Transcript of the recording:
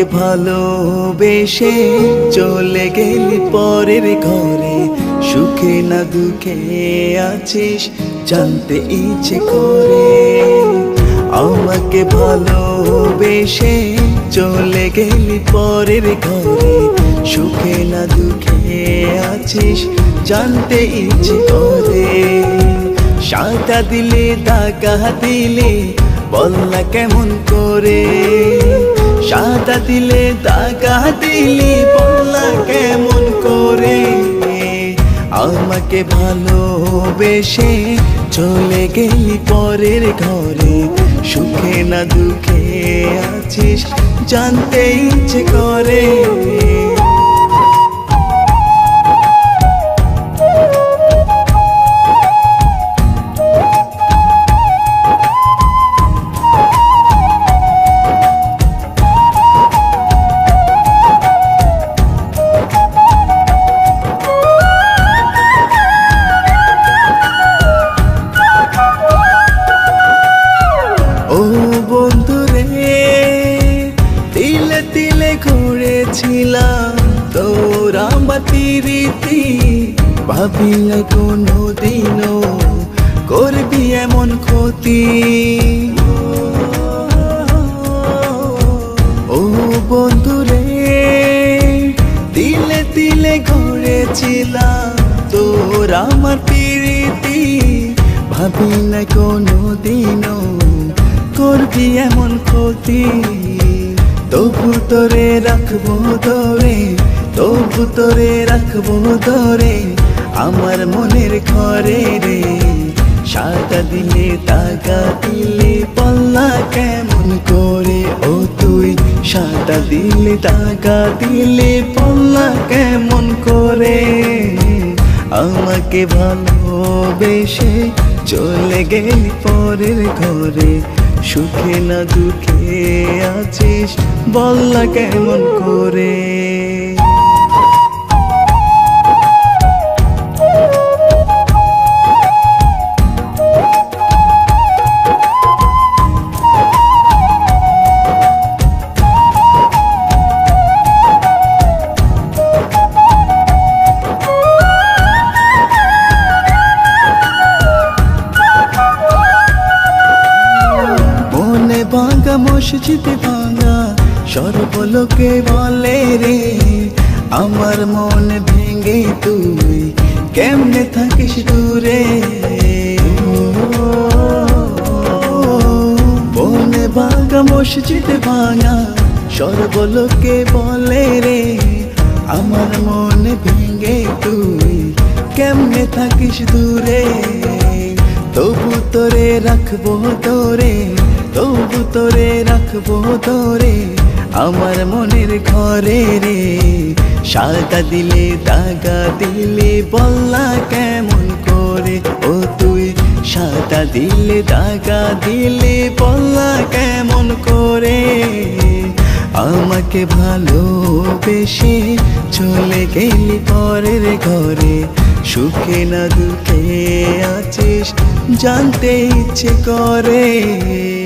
আমাকে ভালোবেসে চলে গেলি পরের ঘরে। সুখে না দুঃখে আছিস, জানতে ইচ্ছে করে। আমাকে ভালোবেসে চলে গেলি পরের ঘরে। সুখে না দুঃখে আছিস, জানতে ইচ্ছে করে। সাদা দিলে দাগা দিলে বললা কেমন করে। সাদা দিলে দাগা দিলে বললা কেমন করে? আমাকে ভালোবেসে চলে গেলি পরের ঘরে। সুখে না দুঃখে আছিস, জানতে ইচ্ছে করে। রীতি ভাবিলে কোনো দিনও করবি এমন ক্ষতি। ও বন্ধু রে তিলে তিলে ঘুরেছিলাম তোর আমার প্রীতি। ভাবি না কোনো দিনও করবি এমন ক্ষতি। তবু তোরে রাখব তোরে তবু তোরে রাখব তোরে, আমার মনের ঘরে রে। সাদা দিলে তাগা দিলে পাল্লা কেমন করে? ও তুই সাদা দিলে তাগা দিলে পাল্লা কেমন করে? আমাকে ভালোবেসে চলে গেলি পরের ঘরে। সুখে না দুঃখে আছিস, বললা কেমন করে? মসজিদে ভাঙা সর্বলোকে বলে রে, আমার মন ভেঙে তুই কেমনে থাকিস দূরে? মনে ভাঙা মসজিদে ভাঙা সর্বলোকে বলে রে, আমার মন ভেঙে তুই কেমনে থাকিস দূরে? তবু তোরে রাখব তোরে তবু তোরে রাখব তোরে, আমার মনের ঘরে রে। সাদা দিলে, দাগা দিলে, বললা কেমন করে? ও তুই সাদা দিলে, দাগা দিলে, বললা কেমন করে? আমাকে ভালোবেসে চলে গেলি পরের ঘরে। সুখে না দুঃখে আছিস, জানতে ইচ্ছে করে।